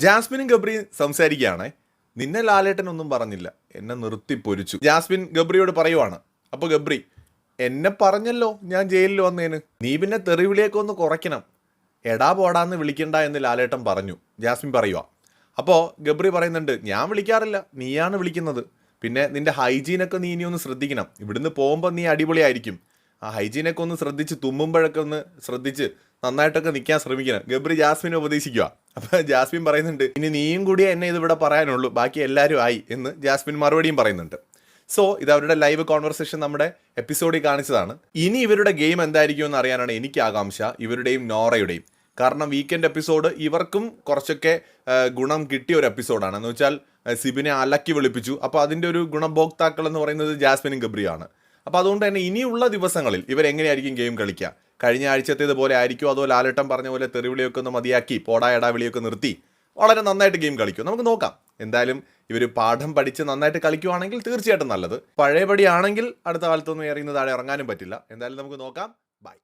ജാസ്മിനും ഗബ്രിയും സംസാരിക്കുകയാണേ. നിന്നെ ലാലേട്ടൻ ഒന്നും പറഞ്ഞില്ല. എന്നെ നിർത്തി പൊരിച്ചു. ജാസ്മിൻ ഗബ്രിയോട് പറയുവാണ്. അപ്പോൾ ഗബ്രി എന്നെ പറഞ്ഞല്ലോ ഞാൻ ജയിലിൽ വന്നേന്. നീ പിന്നെ തെറിവിളിയൊക്കെ ഒന്ന് കുറയ്ക്കണം. എടാ പോടാന്ന് വിളിക്കണ്ട എന്ന് ലാലേട്ടൻ പറഞ്ഞു. ജാസ്മിൻ പറയുക അപ്പോൾ ഗബ്രി പറയുന്നുണ്ട് ഞാൻ വിളിക്കാറില്ല. നീയാണ് വിളിക്കുന്നത്. പിന്നെ നിന്റെ ഹൈജീനൊക്കെ നീ ഇനി ഒന്ന് ശ്രദ്ധിക്കണം. ഇവിടുന്ന് പോകുമ്പോൾ നീ അടിപൊളിയായിരിക്കും. ആ ഹൈജീനൊക്കെ ഒന്ന് ശ്രദ്ധിച്ച് തുമ്മുമ്പോഴൊക്കെ ഒന്ന് ശ്രദ്ധിച്ച് നന്നായിട്ടൊക്കെ നിൽക്കാൻ ശ്രമിക്കണം. ഗബ്രി ജാസ്മിനെ ഉപദേശിക്കുക അപ്പോൾ ജാസ്മിൻ പറയുന്നുണ്ട് ഇനി നീയും കൂടി എന്നെ ഇത് ഇവിടെ പറയാനുള്ളൂ ബാക്കി എല്ലാവരും ആയി എന്ന് ജാസ്മിൻ മറുപടിയും പറയുന്നുണ്ട്. സോ ഇത് അവരുടെ ലൈവ് കോൺവെർസേഷൻ നമ്മുടെ എപ്പിസോഡിൽ കാണിച്ചതാണ്. ഇനി ഇവരുടെ ഗെയിം എന്തായിരിക്കും എന്ന് അറിയാനാണ് എനിക്ക് ആകാംക്ഷ ഇവരുടെയും നോറയുടെയും. കാരണം വീക്കെൻഡ് എപ്പിസോഡ് ഇവർക്കും കുറച്ചൊക്കെ ഗുണം കിട്ടിയ ഒരു എപ്പിസോഡാണ് എന്ന് വെച്ചാൽ സിബിനെ അലക്കി വിളിപ്പിച്ചു. അപ്പോൾ അതിന്റെ ഒരു ഗുണഭോക്താക്കൾ എന്ന് പറയുന്നത് ജാസ്മിനും ഗബ്രിയാണ് അപ്പോൾ അതുകൊണ്ട് തന്നെ ഇനിയുള്ള ദിവസങ്ങളിൽ ഇവരെങ്ങനെയായിരിക്കും ഗെയിം കളിക്കുക? കഴിഞ്ഞ ആഴ്ചത്തേതുപോലെ ആയിരിക്കും? അതോ ലാലട്ടം പറഞ്ഞ പോലെ തെറിവിളിയൊക്കെ ഒന്ന് മതിയാക്കി പോടാ എടാ വിളിയൊക്കെ നിർത്തി വളരെ നന്നായിട്ട് ഗെയിം കളിക്കും. നമുക്ക് നോക്കാം. എന്തായാലും ഇവർ പാഠം പഠിച്ച് നന്നായിട്ട് കളിക്കുവാണെങ്കിൽ തീർച്ചയായിട്ടും നല്ലത്. പഴയപടിയാണെങ്കിൽ അടുത്ത കാലത്തൊന്നും ഇറങ്ങുന്ന താഴെ ഇറങ്ങാനും പറ്റില്ല. എന്തായാലും നമുക്ക് നോക്കാം. ബൈ